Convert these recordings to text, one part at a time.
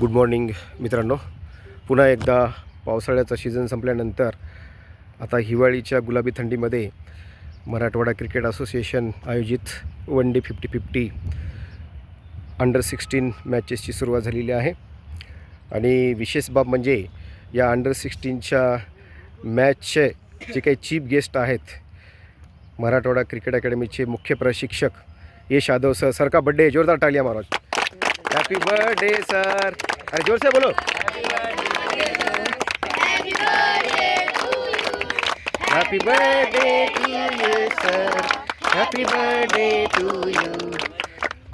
Good morning मित्रांनो. पुन्हा एकदा पावसाळ्याचा सीझन संपल्यानंतर आता हिवाळीच्या गुलाबी थंडीमध्ये मराठवाडा क्रिकेट असोसिएशन आयोजित one day fifty fifty under sixteen मॅचेसची सुरुवात झालेली आहे. आणि विशेष बाब म्हणजे या अंडर सिक्स्टीनच्या मॅचचे जे काही चीफ गेस्ट आहेत मराठवाडा क्रिकेट अकॅडमीचे मुख्य प्रशिक्षक यश यादव सर सरका बड्डे जोरदार टालिया महाराज. हैप्पी बर्थडे सर अरे जोर से बोलो. Happy birthday to you sir happy birthday to you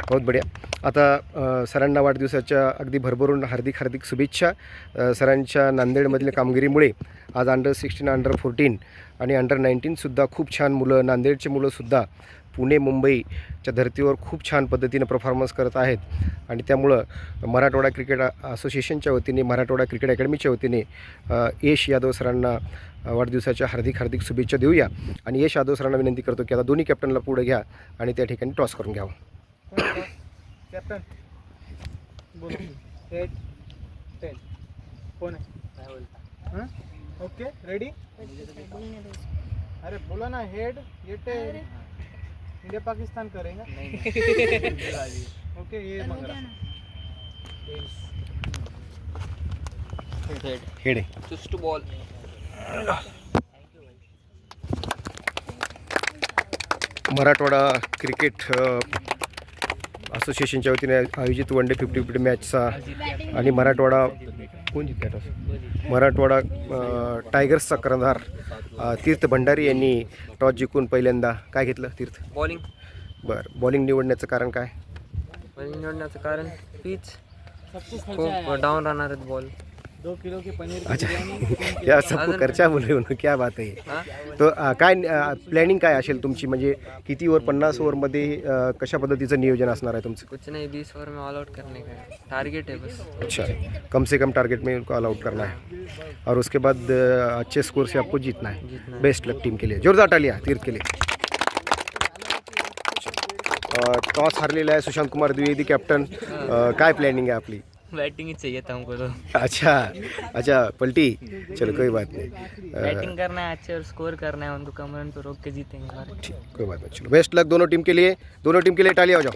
बहुत बढिया. आता सरांना वाढदिवसाच्या अगदी भरभरून हार्दिक हार्दिक शुभेच्छा. सरांच्या नांदेडमधल्या कामगिरीमुळे आज अंडर सिक्स्टीन अंडर फोर्टीन आणि अंडर नाईन्टीनसुद्धा खूप छान मुलं नांदेडची मुलंसुद्धा पुणे मुंबईच्या धर्तीवर खूप छान पद्धतीनं परफॉर्मन्स करत आहेत. आणि त्यामुळं मराठवाडा क्रिकेट असोसिएशनच्या वतीने मराठवाडा क्रिकेट अकॅडमीच्या वतीने यश यादव सरांना वाढदिवसाच्या हार्दिक हार्दिक शुभेच्छा देऊया. आणि यश यादव सरांना विनंती करतो की आता दोन्ही कॅप्टनला पुढे घ्या आणि त्या ठिकाणी टॉस करून घ्यावं. कॅप्टन बोलो. एट टेन कोण आहे? काय बोलता? हां? ओके रेडी अरे बोला ना हेड ये टेन इंडिया पाकिस्तान करेगा ओके ये मग हेडे Just to ball. Marathwada cricket असोसिएशनच्या वतीने आयोजित वन डे फिफ्टी फिफ्टी मॅचचा आणि मराठवाडा कोण जिंकला मराठवाडा टायगर्सचा कर्णधार तीर्थ भंडारी यांनी टॉस जिंकून पहिल्यांदा काय घेतलं तीर्थ? Bowling. बरं बॉलिंग निवडण्याचं कारण काय? Bowling निवडण्याचं कारण पिच खूप डाऊन राहणार आहेत बॉल दो किलो की पनीर की अच्छा। या सबको खर्चा बोले उन्होंने? क्या बात आहे हा? तो अ, काय प्लॅनिंग काय असेल तुमची? म्हणजे किती ओव्हर पन्नास ओव्हरमध्ये अ, कशा पद्धतीचं नियोजन असणार आहे तुमचं? कुछ नहीं बीस ओवर में ऑल आउट करने का है। टारगेट है बस। अच्छा। कम से कम टारगेट में उनको ऑल आउट करना है। और उसके बाद अ, अच्छे स्कोर से आपको जीतना है। बेस्ट लक टीम के लिए। जोरदार टालिया तीर्थ के लिए। टॉस हारलेला आहे सुशांत कुमार द्विवेदी कॅप्टन अ, काय प्लॅनिंग आहे आपली? बैटिंग ही चाहिए था हमको तो अच्छा अच्छा पलटी. चलो कोई बात नहीं. बैटिंग करना है अच्छे और स्कोर करना है उनको कमरन पे रोक के जीतेंगे कोई बात नहीं. चलो बेस्ट लक दोनों टीम के लिए. दोनों टीम के लिए टालिया हो जाओ.